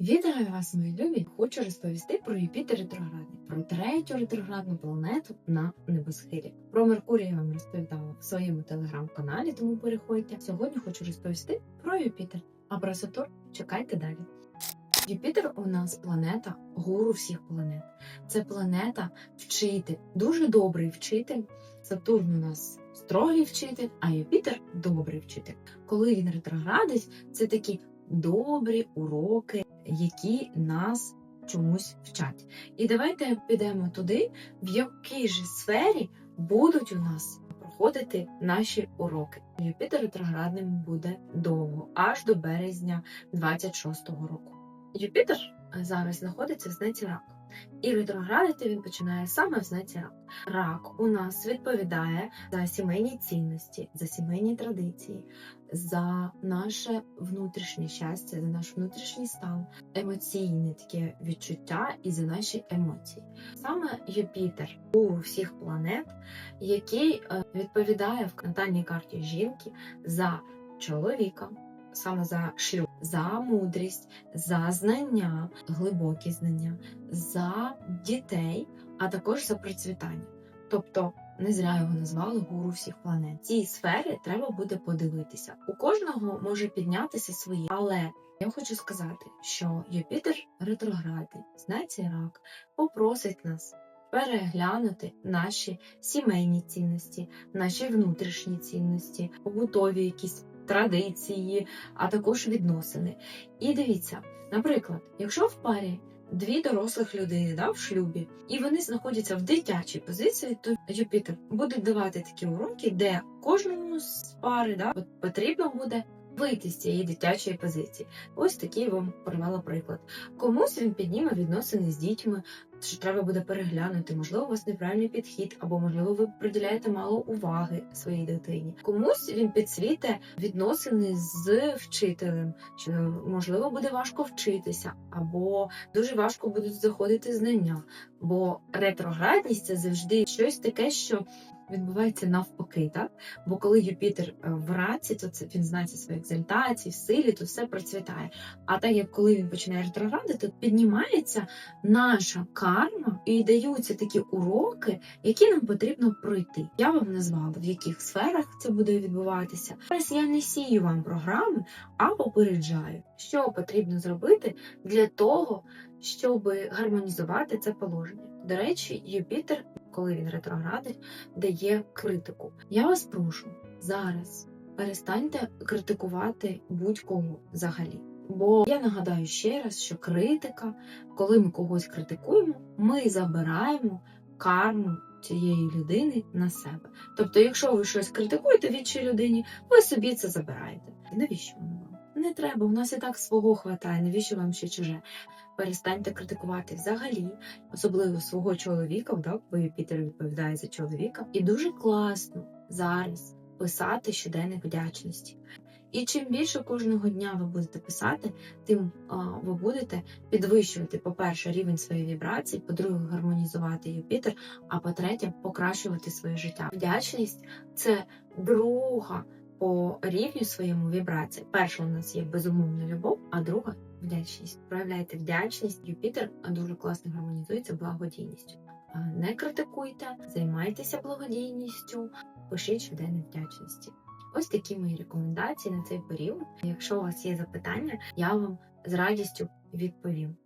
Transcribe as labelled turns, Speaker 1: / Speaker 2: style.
Speaker 1: Вітаю вас, мої любі! Хочу розповісти про Юпітер ретроградний, про третю ретроградну планету на небосхилі. Про Меркурій я вам розповідала в своєму телеграм-каналі, тому переходьте. Сьогодні хочу розповісти про Юпітер, а про Сатурн чекайте далі. Юпітер у нас планета гуру всіх планет. Це планета вчитель, дуже добрий вчитель. Сатурн у нас строгий вчитель, а Юпітер добрий вчитель. Коли він ретроградить, це такі добрі уроки, які нас чомусь вчать. І давайте підемо туди, в якій же сфері будуть у нас проходити наші уроки. Юпітер ретроградним буде довго, аж до березня 26-го року. Юпітер зараз знаходиться в знаці рак. І ретроградити він починає саме в знаці рак. Рак у нас відповідає за сімейні цінності, за сімейні традиції, за наше внутрішнє щастя, за наш внутрішній стан, емоційне таке відчуття і за наші емоції. Саме Юпітер у всіх планет, який е, відповідає в натальній карті жінки за чоловіка. Саме за шлюб, за мудрість, за знання, глибокі знання, за дітей, а також за процвітання. Тобто не зря його назвали гуру всіх планет. Ці сфери треба буде подивитися. У кожного може піднятися свої, але я хочу сказати, що Юпітер ретроградний, знається рак, попросить нас переглянути наші сімейні цінності, наші внутрішні цінності, побутові якісь традиції, а також відносини. І дивіться, наприклад, якщо в парі дві дорослих людини да, в шлюбі, і вони знаходяться в дитячій позиції, то Юпітер буде давати такі уроки, де кожному з пари да, от потрібно буде вийти з цієї дитячої позиції. Ось такий вам привела приклад. Комусь він підніме відносини з дітьми, що треба буде переглянути, можливо, у вас неправильний підхід, або можливо, ви приділяєте мало уваги своїй дитині. Комусь він підсвіте відносини з вчителем, що можливо буде важко вчитися, або дуже важко будуть заходити знання. Бо ретроградність це завжди щось таке, що відбувається навпаки, так? Бо коли Юпітер е, в раці, то це він знається своїй екзальтації, в силі, то все процвітає. А так як коли він починає ретроградити, то піднімається наша карма і даються такі уроки, які нам потрібно пройти. Я вам назвала, в яких сферах це буде відбуватися. Зараз я не сію вам програми, а попереджаю, що потрібно зробити для того, щоб гармонізувати це положення. До речі, Юпітер, коли він ретроградить, дає критику. Я вас прошу зараз перестаньте критикувати будь-кого взагалі. Бо я нагадаю ще раз, що критика, коли ми когось критикуємо, ми забираємо карму цієї людини на себе. Тобто, якщо ви щось критикуєте в іншій людині, ви собі це забираєте. Навіщо? Не треба, у нас і так свого хватає, навіщо вам ще чуже? Перестаньте критикувати взагалі, особливо свого чоловіка, да, бо Юпітер відповідає за чоловіка. І дуже класно зараз писати щоденник вдячності. І чим більше кожного дня ви будете писати, тим а, ви будете підвищувати, по-перше, рівень своєї вібрації, по-друге, гармонізувати Юпітер, а по-третє, покращувати своє життя. Вдячність це друга по рівню своєму вібрації. Перша у нас є безумовна любов, а друга вдячність. Проявляйте вдячність. Юпітер дуже класно гармонізується благодійністю. Не критикуйте, займайтеся благодійністю, пишіть щоденник вдячності. Ось такі мої рекомендації на цей період. Якщо у вас є запитання, я вам з радістю відповім.